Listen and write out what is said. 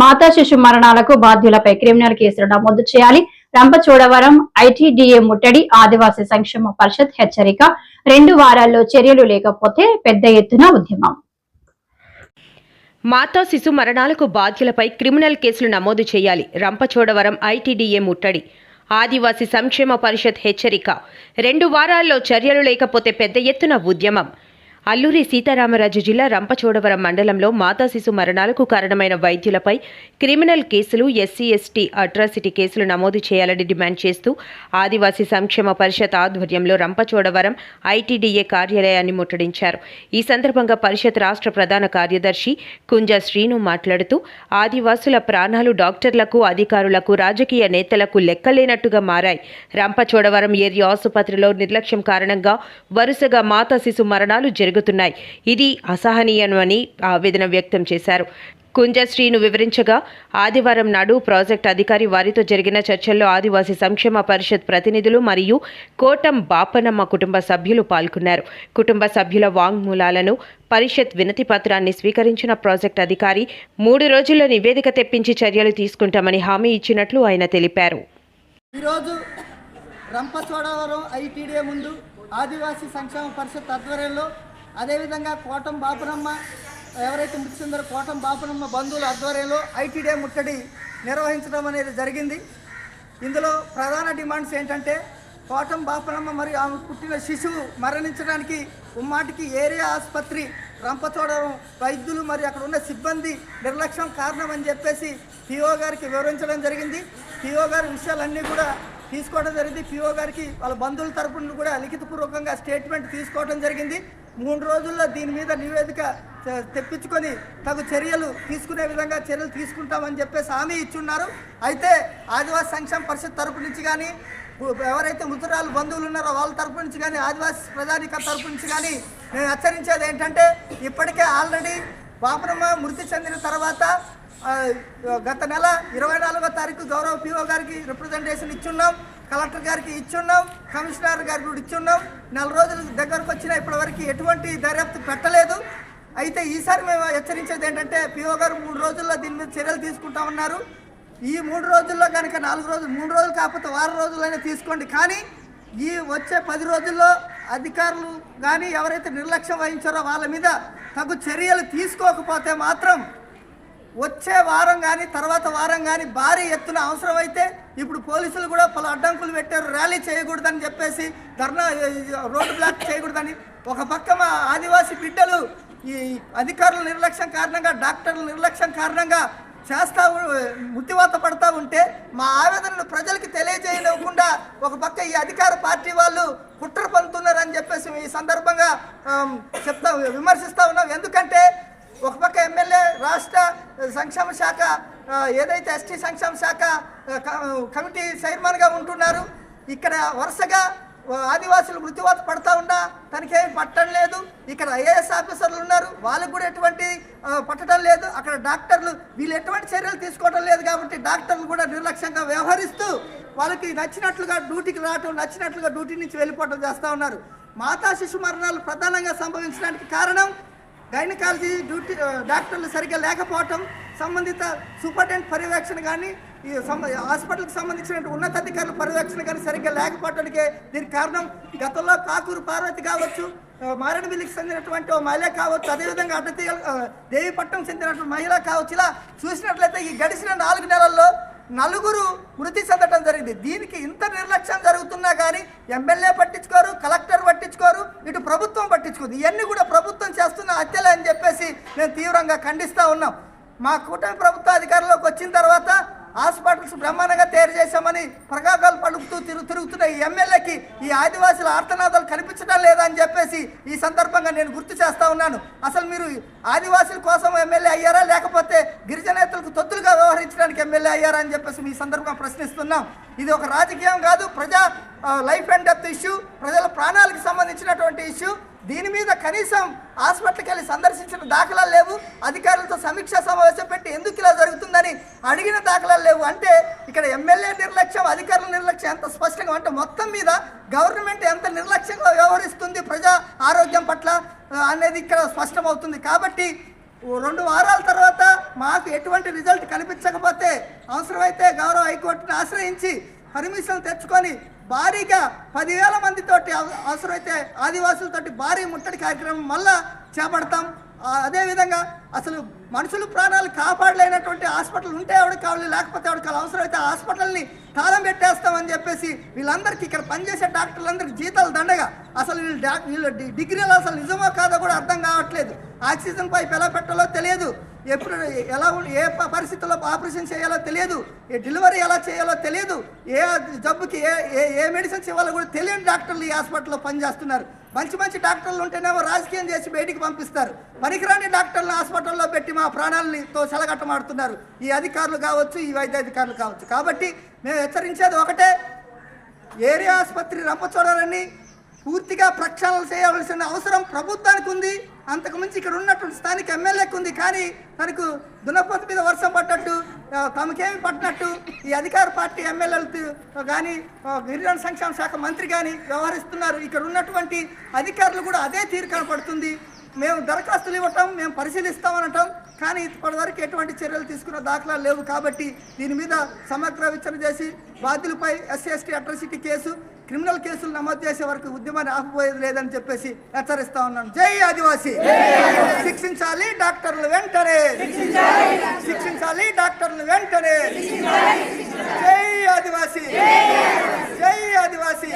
మాతా శిశు మరణాలకు బాధ్యులపై క్రిమినల్ కేసులు నమోదు చేయాలి. రంపచోడవరం ఐటీడీఏ ముట్టడి ఆదివాసీ సంక్షేమ పరిషత్ హెచ్చరిక. రెండు వారాల్లో చర్యలు లేకపోతే పెద్ద ఎత్తున ఉద్యమం. మాతా శిశు మరణాలకు బాధ్యులపై క్రిమినల్ కేసులు నమోదు చేయాలి. రంపచోడవరం ఐటీడీఏ ముట్టడి ఆదివాసీ సంక్షేమ పరిషత్ హెచ్చరిక. రెండు వారాల్లో చర్యలు లేకపోతే పెద్ద ఎత్తున ఉద్యమం. అల్లూరి సీతారామరాజు జిల్లా రంపచోడవరం మండలంలో మాతా శిశు మరణాలకు కారణమైన వైద్యులపై criminal cases SC ST atrocity cases నమోదు చేయాలని డిమాండ్ చేస్తూ ఆదివాసీ సంక్షేమ పరిషత్ ఆధ్వర్యంలో రంపచోడవరం ఐటీడీఏ కార్యాలయాన్ని ముట్టడించారు. ఈ సందర్భంగా పరిషత్ రాష్ట్ర ప్రధాన కార్యదర్శి కుంజ శ్రీను మాట్లాడుతూ ఆదివాసుల ప్రాణాలు డాక్టర్లకు అధికారులకు రాజకీయ నేతలకు లెక్కలేనట్టుగా మారాయి. రంపచోడవరం ఏరియా ఆసుపత్రిలో నిర్లక్ష్యం కారణంగా వరుసగా మాతా శిశు మరణాలు జరుగుతున్నాయి. ఇది అసహనీయమని ఆవేదన వ్యక్తం చేశారు. కుంజశ్రీను వివరించగా ఆదివారం నాడు ప్రాజెక్ట్ అధికారి వారితో జరిగిన చర్చల్లో ఆదివాసీ సంక్షేమ పరిషత్ ప్రతినిధులు మరియు కోటం బాపనమ్మ కుటుంబ సభ్యులు పాల్గొన్నారు. కుటుంబ సభ్యుల వాంగ్మూలాలను పరిషత్ వినతి పత్రాన్ని స్వీకరించిన ప్రాజెక్ట్ అధికారి మూడు రోజుల్లో నివేదిక తెప్పించి చర్యలు తీసుకుంటామని హామీ ఇచ్చినట్లు ఆయన తెలిపారు. ఈరోజు రంపచోడవరం ముందు ఆదివాసీ సంక్షేమ పరిషత్ ఆధ్వర్యంలో అదేవిధంగా కోటం బాపునమ్మ ఎవరైతే మృతి చెందారో కోటం బాపునమ్మ బంధువుల ఆధ్వర్యంలో ఐటీడే ముట్టడి నిర్వహించడం అనేది జరిగింది. ఇందులో ప్రధాన డిమాండ్స్ ఏంటంటే కోటం బాపనమ్మ మరియు ఆమె పుట్టిన శిశువు మరణించడానికి ఉమ్మాటికి ఏరియా ఆసుపత్రి రంపచోడడం వైద్యులు మరియు అక్కడ ఉన్న సిబ్బంది నిర్లక్ష్యం కారణం అని చెప్పేసి పిఓ గారికి వివరించడం జరిగింది. పిఓ గారి విషయాలన్నీ కూడా తీసుకోవడం జరిగింది. పిఓ గారికి వాళ్ళ బంధువుల తరపున కూడా లిఖితపూర్వకంగా స్టేట్మెంట్ తీసుకోవడం జరిగింది. మూడు రోజుల్లో దీని మీద నివేదిక తెప్పించుకొని తగు చర్యలు తీసుకునే విధంగా చర్యలు తీసుకుంటామని చెప్పేసి హామీ ఇచ్చున్నారు. అయితే ఆదివాసీ సంక్షేమ పరిషత్ తరపు నుంచి కానీ ఎవరైతే మృతురాలు బంధువులు ఉన్నారో వాళ్ళ తరపు నుంచి కానీ ఆదివాసీ ప్రధానిక తరపు నుంచి కానీ నేను హెచ్చరించేది ఏంటంటే ఇప్పటికే ఆల్రెడీ బాపనమ్మ మృతి చెందిన తర్వాత గత నెల ఇరవై నాలుగో తారీఖు గౌరవ పిఓ గారికి రిప్రజెంటేషన్ ఇచ్చున్నాం కలెక్టర్ గారికి ఇచ్చున్నాం కమిషనర్ గారికి కూడా ఇచ్చున్నాం. నెల రోజుల దగ్గరకు వచ్చిన ఇప్పటివరకు ఎటువంటి దర్యాప్తు పెట్టలేదు. అయితే ఈసారి మేము హెచ్చరించేది ఏంటంటే పిఓ గారు మూడు రోజుల్లో దీని మీద చర్యలు తీసుకుంటామన్నారు ఈ మూడు రోజుల్లో కనుక నాలుగు రోజులు మూడు రోజులు కాకపోతే వారం రోజులైనా తీసుకోండి. కానీ ఈ వచ్చే పది రోజుల్లో అధికారులు కానీ ఎవరైతే నిర్లక్ష్యం వహించారో వాళ్ళ మీద తగు చర్యలు తీసుకోకపోతే మాత్రం వచ్చే వారం కానీ తర్వాత వారం కానీ భారీ ఎత్తున అవసరమైతే ఇప్పుడు పోలీసులు కూడా పలు అడ్డంకులు పెట్టారు. ర్యాలీ చేయకూడదని చెప్పేసి ధర్నా రోడ్డు బ్లాక్ చేయకూడదని. ఒక పక్క మా ఆదివాసీ బిడ్డలు ఈ అధికారుల నిర్లక్ష్యం కారణంగా డాక్టర్ల నిర్లక్ష్యం కారణంగా చేస్తా ముత్తివాత పడతా ఉంటే మా ఆవేదనను ప్రజలకు తెలియజేయనివ్వకుండా ఒక పక్క ఈ అధికార పార్టీ వాళ్ళు కుట్ర పంతున్నారని చెప్పేసి ఈ సందర్భంగా చెప్తా విమర్శిస్తా ఉన్నాం. ఎందుకంటే ఒక పక్క ఎమ్మెల్యే రాష్ట్ర సంక్షేమ శాఖ ఏదైతే ఎస్టీ సంక్షేమ శాఖ క- కమిటీ చైర్మన్గా ఉంటున్నారు ఇక్కడ వరుసగా ఆదివాసులు మృత్యువాత పడతా ఉన్నా తనకేం పట్టడం లేదు. ఇక్కడ ఐఏఎస్ ఆఫీసర్లు ఉన్నారు వాళ్ళకు కూడా ఎటువంటి పట్టడం లేదు. అక్కడ డాక్టర్లు వీళ్ళు ఎటువంటి చర్యలు తీసుకోవడం లేదు కాబట్టి డాక్టర్లు కూడా నిర్లక్ష్యంగా వ్యవహరిస్తూ వాళ్ళకి నచ్చినట్లుగా డ్యూటీకి రావటం నచ్చినట్లుగా డ్యూటీ నుంచి వెళ్ళిపోవటం చేస్తూ ఉన్నారు. మాతా శిశు మరణాలు ప్రధానంగా సంభవించడానికి కారణం గైనకాలజీ డ్యూటీ డాక్టర్లు సరిగ్గా లేకపోవటం సంబంధిత సూపరింటెండెంట్ పర్యవేక్షణ కానీ ఈ హాస్పిటల్కి సంబంధించిన ఉన్నతాధికారుల పర్యవేక్షణ కానీ సరిగ్గా లేకపోవటానికే దీనికి కారణం గతంలో కాకూరు పార్వతి కావచ్చు మారేడుమిల్లికి చెందినటువంటి ఓ మహిళ కావచ్చు అదేవిధంగా అడ్డతీగ దేవిపట్నం చెందినటువంటి మహిళ కావచ్చు. ఇలా చూసినట్లయితే ఈ గడిచిన నాలుగు నెలల్లో నలుగురు మృతి చెందడం జరిగింది. దీనికి ఇంత నిర్లక్ష్యం జరుగుతున్నా కానీ ఎమ్మెల్యే పట్టించుకోరు కలెక్టర్ పట్టించుకోరు ఇటు ప్రభుత్వం పట్టించుకోదు. ఇవన్నీ కూడా ప్రభుత్వం చేస్తున్న హత్యలే అని చెప్పేసి మేము తీవ్రంగా ఖండిస్తూ ఉన్నాం. మా కూటమి ప్రభుత్వ అధికారంలోకి వచ్చిన తర్వాత హాస్పిటల్స్ బ్రహ్మాండంగా తయారు చేశామని ప్రగాగాలు పలుకుతూ తిరుగు తిరుగుతున్న ఈ ఎమ్మెల్యేకి ఈ ఆదివాసుల ఆర్తనాదాలు కనిపించడం లేదని చెప్పేసి ఈ సందర్భంగా నేను గుర్తు చేస్తా ఉన్నాను. అసలు మీరు ఆదివాసుల కోసం ఎమ్మెల్యే అయ్యారా? లేకపోతే గిరిజనేతలకు తొత్తులుగా వ్యవహరించడానికి ఎమ్మెల్యే అయ్యారా అని చెప్పేసి మీ సందర్భంగా ప్రశ్నిస్తున్నాం. ఇది ఒక రాజకీయం కాదు. ప్రజా లైఫ్ అండ్ డెత్ ఇష్యూ ప్రజల ప్రాణాలకు సంబంధించినటువంటి ఇష్యూ. దీని మీద కనీసం హాస్పిటల్కి వెళ్ళి సందర్శించిన దాఖలాలు లేవు. అధికారులతో సమీక్షా సమావేశం పెట్టి ఎందుకు ఇలా జరుగుతుందని అడిగిన దాఖలాలు లేవు. అంటే ఇక్కడ ఎమ్మెల్యే నిర్లక్ష్యం అధికారుల నిర్లక్ష్యం ఎంత స్పష్టంగా అంటే మొత్తం మీద గవర్నమెంట్ ఎంత నిర్లక్ష్యంగా వ్యవహరిస్తుంది ప్రజా ఆరోగ్యం పట్ల అనేది ఇక్కడ స్పష్టమవుతుంది. కాబట్టి రెండు వారాల తర్వాత మాకు ఎటువంటి రిజల్ట్ కనిపించకపోతే అవసరమైతే గౌరవ హైకోర్టును ఆశ్రయించి పర్మిషన్లు తెచ్చుకొని భారీగా పదివేల మందితోటి అవసరమైతే ఆదివాసులతోటి భారీ ముట్టడి కార్యక్రమం మళ్ళా చేపడతాం. అదేవిధంగా అసలు మనుషులు ప్రాణాలు కాపాడలేనటువంటి హాస్పిటల్ ఉంటే ఎవరికి కావాలి లేకపోతే ఎవరికి కావాలి అవసరమైతే హాస్పిటల్ని తాళం పెట్టేస్తామని చెప్పేసి వీళ్ళందరికీ ఇక్కడ పనిచేసే డాక్టర్లందరికీ జీతాలు దండగా. అసలు వీళ్ళు డా వీళ్ళు డిగ్రీలో డిగ్రీలు అసలు నిజమో కాదో కూడా అర్థం కావట్లేదు. ఆక్సిజన్ పైప్ ఎలా పెట్టాలో తెలియదు. ఎప్పుడు ఎలా ఏ పరిస్థితుల్లో ఆపరేషన్ చేయాలో తెలియదు. ఏ డెలివరీ ఎలా చేయాలో తెలియదు. ఏ జబ్బుకి ఏ ఏ ఏ మెడిసిన్స్ ఇవ్వాలో కూడా తెలియని డాక్టర్లు ఈ హాస్పిటల్లో పనిచేస్తున్నారు. మంచి మంచి డాక్టర్లు ఉంటేనేమో రాజకీయం చేసి బయటికి పంపిస్తారు. పనికిరాని హాస్పిటల్ హాస్పిటల్లో పెట్టి మా ప్రాణాలని తో సెలగట్టమాడుతున్నారు ఈ అధికారులు కావచ్చు ఈ వైద్య అధికారులు కావచ్చు. కాబట్టి మేము హెచ్చరించేది ఒకటే ఏరియా ఆసుపత్రి రంపచోడాలని పూర్తిగా ప్రక్షాళన చేయవలసిన అవసరం ప్రభుత్వానికి ఉంది. అంతకుమించి ఇక్కడ ఉన్నటువంటి స్థానిక ఎమ్మెల్యేకి ఉంది. కానీ తనకు దున్నపోతు మీద వర్షం పడ్డట్టు తమకేమి పట్టినట్టు ఈ అధికార పార్టీ ఎమ్మెల్యేలు కానీ గిరిజన సంక్షేమ శాఖ మంత్రి కానీ వ్యవహరిస్తున్నారు. ఇక్కడ ఉన్నటువంటి అధికారులు కూడా అదే తీరు కనపడుతుంది. మేము దరఖాస్తులు ఇవ్వటం మేము పరిశీలిస్తామనటం కానీ ఇప్పటివరకు ఎటువంటి చర్యలు తీసుకున్న దాఖలాలు లేవు కాబట్టి దీని మీద సమగ్ర విచారణ చేసి బాధ్యులపై SC ST atrocity case criminal కేసులు నమోదు చేసే వరకు ఉద్యమాన్ని ఆపబోయేది లేదని చెప్పేసి హెచ్చరిస్తా ఉన్నాను. జై ఆదివాసి! శిక్షించాలి డాక్టర్లు వెంటనే! శిక్షించాలి డాక్టర్లు వెంటనే! జై ఆదివాసి! జై ఆదివాసి!